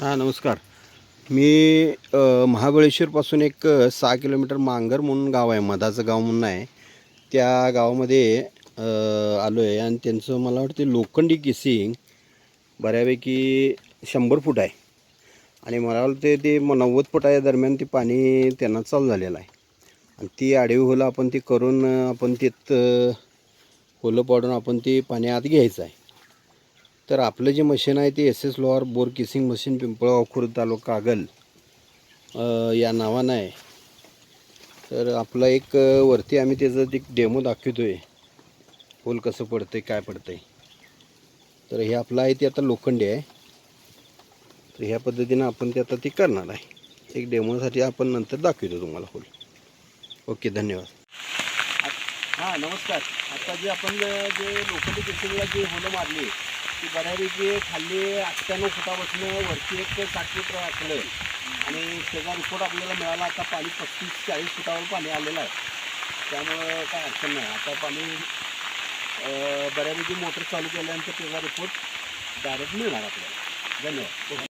हां नमस्कार. मी महाबळेश्वरपासून एक सहा किलोमीटर मांगर म्हणून गाव आहे. मधाचं गाव म्हणून आहे. त्या गावामध्ये आलो आहे आणि त्यांचं मला वाटते लोखंडी किसिंग बऱ्यापैकी शंभर फूट आहे. आणि मला वाटते ते नव्वद फुटाच्या दरम्यान ते पाणी त्यांना चालू झालेलं आहे. आणि ती आडवी होलं आपण ती करून आपण तिथं होलं पाडून आपण ते पाणी आत घ्यायचं आहे. तर आपलं जे मशीन आहे ते S S lower bore kissing machine Pimpalgaon Khurd taluka Kagal या नावानं आहे. तर आपलं एक वरती आम्ही त्याचं एक डेमो दाखवतो आहे होल कसं पडतं आहे काय पडतं आहे तर हे आपलं आहे ते आता लोखंडी आहे. तर ह्या पद्धतीनं आपण ते आता ते करणार आहे. एक डेमोसाठी आपण नंतर दाखवतो तुम्हाला होल ओके धन्यवाद. हां नमस्कार. आता जे आपण जे लोखंडी पिक्चरला जे होलं मारली ती बऱ्यापैकी खाली अठ्ठ्याण्णव फुटापासून वरती एक साठ फूट असलं आणि त्याचा रिपोर्ट आपल्याला मिळाला आता पाणी पस्तीस चाळीस फुटावर पाणी आलेलं आहे. त्यामुळं काय अडचण नाही. आता पाणी बऱ्यापैकी मोटर चालू केल्यानंतर त्याचा रिपोर्ट डायरेक्ट मिळणार आपल्याला. धन्यवाद.